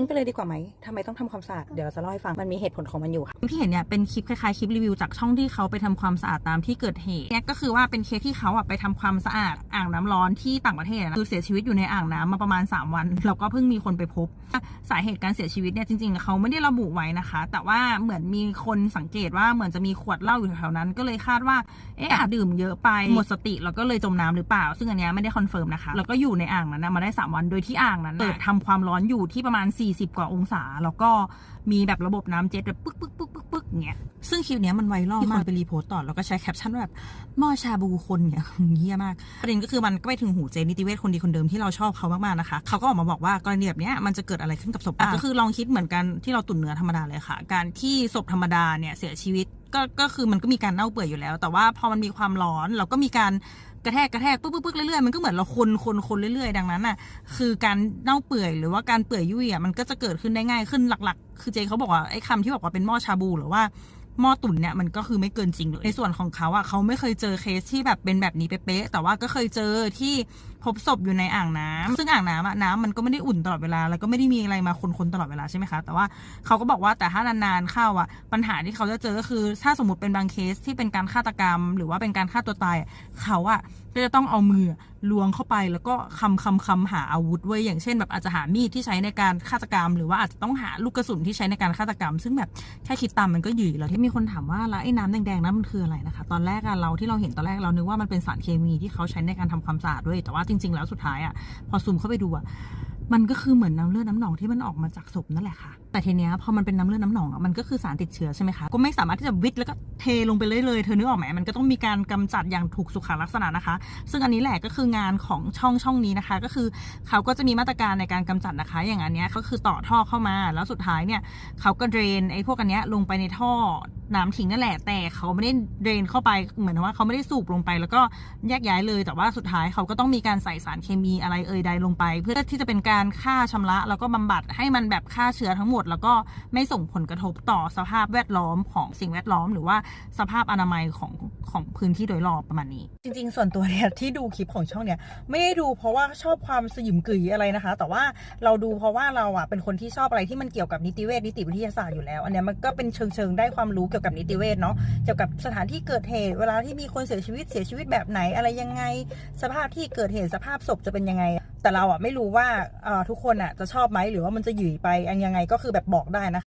ทิ้งไปเลยดีกว่าไหมทำไมต้องทำความสะอาด เดี๋ยวเราจะเล่าให้ฟัง มันมีเหตุผลของมันอยู่ค่ะ ที่เห็นเนี่ยเป็นคลิปคล้ายๆคลิปรีวิวจากช่องที่เขาไปทำความสะอาดตามที่เกิดเหตุเนี่ยก็คือว่าเป็นเคสที่เขาอะไปทำความสะอาดอ่างน้ำร้อนที่ต่างประเทศนะคือเสียชีวิตอยู่ในอ่างน้ำมาประมาณ 3 วัน แล้วก็เพิ่งมีคนไปพบ สาเหตุการเสียชีวิตเนี่ยจริงๆ เขาไม่ได้ระบุไว้นะคะ แต่ว่าเหมือนมีคนสังเกตว่าเหมือนจะมีขวดเหล้าอยู่แถวนั้น ก็เลยคาดว่าเอ๊ะอาจดื่มเยอะไปหมดสติแล้วก็เลยจมน้ำหรือเปล่า ซึ่งอันเนี้ยไม่ได้คอนเฟิร์มนะคะแล้วก็อยู่ในอ่างนั้นนะมาได้ 3 วันโดยที่อ่างนั้นเปิดทำความร้อนอยู่ที่ประมาณ40 กว่าองศา แล้วก็มีแบบระบบน้ำเจ็ตแบบปึ๊กปึ๊กปึ๊กปึ๊กปึ๊กอย่างเงี้ยซึ่งคลิปเนี้ยมันไวรัลมากไปรีโพสต์ต่อ แล้วก็ใช้แคปชั่นว่าแบบหม้อชาบูคนเนี่ยเฮี้ยมาก ประเด็นก็คือมันก็ไปถึงหูเจนิติเวชคนดีคนเดิมที่เราชอบเขามากๆนะคะ เขาก็ออกมาบอกว่ากรณีแบบเนี้ยมันจะเกิดอะไรขึ้นกับศพบ้างก็คือลองคิดเหมือนกันที่เราตุ๋นเนื้อธรรมดาเลยค่ะ การที่ศพธรรมดาเนี่ยเสียชีวิตก็ก็คือมันก็มีการเน่าเปื่อยอยู่แล้ว แต่ว่าพอมันมีความร้อนเราก็มีการ กระแทกกระแทกปึ๊กปึ๊กปึ๊กเรื่อยๆมันก็เหมือนเราคนคนคนเรื่อยๆ ดังนั้นน่ะคือการเน่าเปื่อยหรือว่าการเปื่อยยุ่ยอะมันก็จะเกิดขึ้นได้ง่ายขึ้นหลัก ๆ คือเจเขาบอกว่าไอ้คำที่บอกว่าเป็นหม้อชาบูหรือว่า หม้อตุ๋นเนี่ยมันก็คือไม่เกินจริงเลยในส่วนของเขาอะเขาไม่เคยเจอเคสที่แบบเป็นแบบนี้เป๊ะๆแต่ว่าก็เคยเจอที่พบศพอยู่ในอ่างน้ำซึ่งอ่างน้ำอะน้ำมันก็ไม่ได้อุ่นตลอดเวลา แล้วก็ไม่ได้มีอะไรมาคนๆตลอดเวลาใช่ไหมคะ แต่ว่าเขาก็บอกว่าแต่ถ้านานๆเข้าอะปัญหาที่เขาจะเจอก็คือ ถ้าสมมติเป็นบางเคสที่เป็นการฆาตกรรม หรือว่าเป็นการฆ่าตัวตายเขาอะก็จะต้องเอามือล้วงเข้าไปแล้วก็คำคำคำหาอาวุธไว้อย่างเช่นแบบอาจจะหามีดที่ใช้ในการฆาตกรรม หรือว่าอาจจะต้องหาลูกกระสุนที่ใช้ในการฆาตกรรม ซึ่งแบบแค่คิดตามมันก็หยู่แล้วที่มีคนถามว่าแล้วไอ้น้ำแดงๆนั้นมันคืออะไรนะคะ ตอนแรกอะเราที่เราเห็นตอนแรกเรานึกว่ามันเป็นสารเคมีที่เขาใช้ในการทำความสะอาดด้วยแต่ว่าจริง ๆ แล้วสุดท้ายอะพอซูมเข้าไปดูอะ มันก็คือเหมือนน้ำเลือดน้ำหนองที่มันออกมาจากศพนั่นแหละค่ะ แต่ทีเนี้ยพอมันเป็นน้ำเลือดน้ำหนองอะมันก็คือสารติดเชื้อใช่ไหมคะ ก็ไม่สามารถที่จะวิทย์แล้วก็เทลงไปเลยเลย เธอนึกออกไหมมันก็ต้องมีการกำจัดอย่างถูกสุขลักษณะนะคะ ซึ่งอันนี้แหละก็คืองานของช่องช่องนี้นะคะ ก็คือเขาก็จะมีมาตรการในการกำจัดนะคะ อย่างอันเนี้ยก็คือต่อท่อเข้ามา แล้วสุดท้ายเนี่ยเขาก็เดรนไอ้พวกอันเนี้ยลงไปในท่อน้ำทิ้งนั่นแหละ แต่เขาไม่ได้เดรนเข้าไปเหมือนว่าเขาไม่ได้สูบลงไป แล้วก็แยกย้ายเลย แต่ว่าสุดท้ายเขาก็ต้องมีการใส่สารเคมีอะไรเอ่ยใดลงไป เพื่อที่จะเป็นการฆ่าชำระแล้วก็บำบัดให้มันแบบฆ่าเชื้อทั้งหมด แล้วก็ไม่ส่งผลกระทบต่อสภาพแวดล้อมของสิ่งแวดล้อม หรือว่าสภาพอนามัยของของพื้นที่โดยรอบประมาณนี้ จริง ๆ ส่วนตัวเนี่ยที่ดูคลิปของช่องเนี่ยไม่ได้ดูเพราะว่าชอบความสยิมกึ๋ยอะไรนะคะ แต่ว่าเราดูเพราะว่าเราอะเป็นคนที่ชอบอะไรที่มันเกี่ยวกับนิติเวชนิติวิทยาศาสตร์อยู่แล้ว อันเนี้ยมันก็เป็นเชิงเชิงๆได้ความรู้เกี่ยวกับนิติเวชเนาะเกี่ยวกับสถานที่เกิดเหตุเวลาที่มีคนเสียชีวิตเสียชีวิตแบบไหนอะไรยังไง สภาพที่เกิดเหตุสภาพศพจะเป็นยังไงแต่เราอะไม่รู้ว่าทุกคนอะจะชอบไหมหรือว่ามันจะหยิ่ยไปอันยังไงก็คือแบบบอกได้นะ